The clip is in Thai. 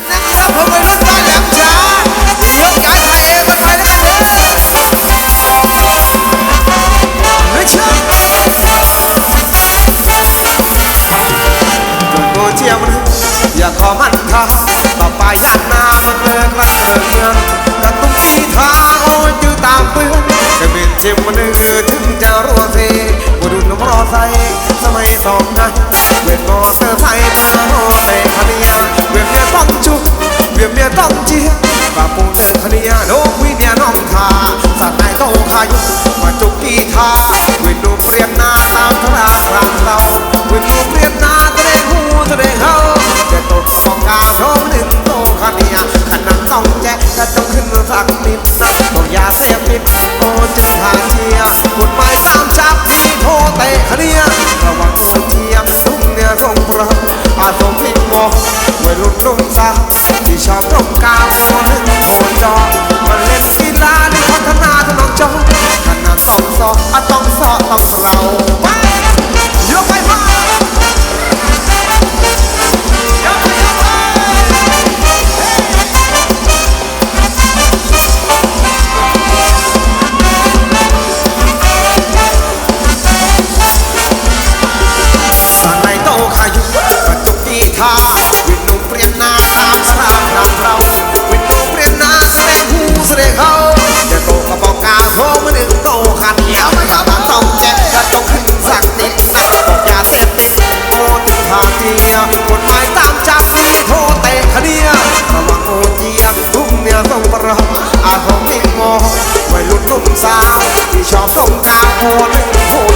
องกันไปแล้วเด้อเฮ้ยเชื่อโกเจียมันอย่าขอมันทาต่อไปยากนามันเลิกรักเลิกเมืองกระตุ้งกีทาโอ้ยจื้อตามเปื้อนจะเป็นเจียมมันเออถึงจะรัวเซบุรุษมอไซค์สมัยสองนะเวทมอเตอร์ไซค์เพื่อโรเซคเนียเวียนเมียต้อง จุกเมียต้องเจียปาปูเดินคเนียโนวิเนียน้องทาสัตว์ไหนโตขายมาจุกกีทาวินดูเปลี่ยนหน้าตามทรากลางเราวินดูเปลี่ยนหน้าแสดงหูแสดงเฮาเด็ดตกสองกาโนหนึ่งโตคเนียขนาดต้องแจ๊กก็ต้องขึ้นสักนิดนะบอกยาเสพติดโอ้จึงทางเชียกฎหมายตามจับที่โทเตะคเนีย ชอบร่มกาวโหนึ่ สุ่มสาวที่ชอบดมตาคน